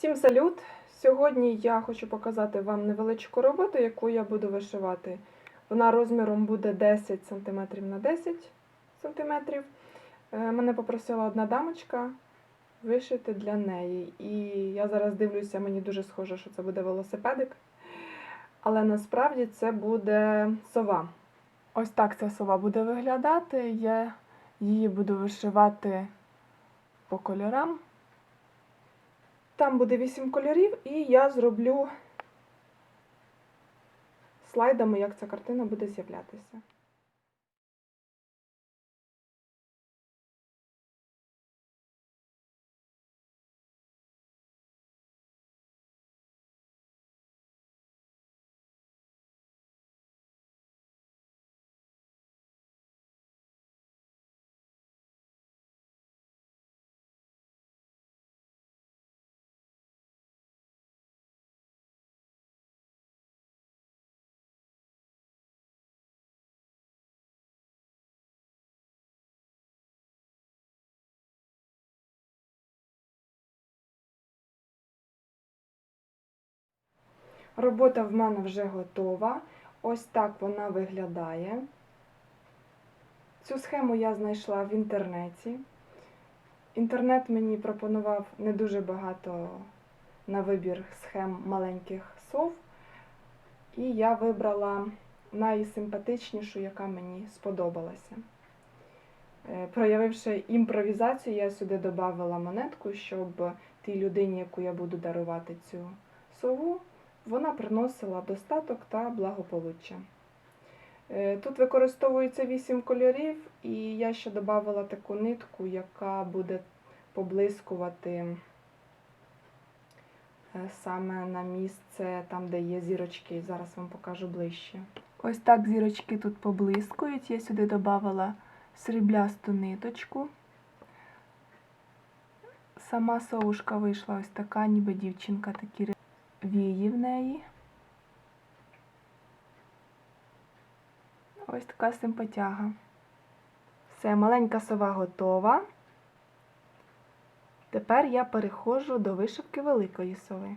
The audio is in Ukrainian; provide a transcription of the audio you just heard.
Всім салют! Сьогодні я хочу показати вам невеличку роботу, яку я буду вишивати. Вона розміром буде 10 см на 10 см. Мене попросила одна дамочка вишити для неї. І я зараз дивлюся, мені дуже схоже, що це буде велосипедик. Але насправді це буде сова. Ось так ця сова буде виглядати. Я її буду вишивати по кольорам. Там буде 8 кольорів, і я зроблю слайдами, як ця картина буде з'являтися. Робота в мене вже готова. Ось так вона виглядає. Цю схему я знайшла в інтернеті. Інтернет мені пропонував не дуже багато на вибір схем маленьких сов. І я вибрала найсимпатичнішу, яка мені сподобалася. Е, Проявивши імпровізацію, я сюди додавала монетку, щоб тій людині, яку я буду дарувати цю сову, вона приносила достаток та благополуччя. Е, Тут використовується 8 кольорів, і я ще додавала таку нитку, яка буде поблискувати е, саме на місце, там, де є зірочки. Зараз вам покажу ближче. Ось так зірочки тут поблискують. Я сюди додавала сріблясту ниточку. Сама совушка вийшла ось така, ніби дівчинка, такі вії в неї. Ось така симпатяга. Все, маленька сова готова. Тепер я переходжу до вишивки великої сови.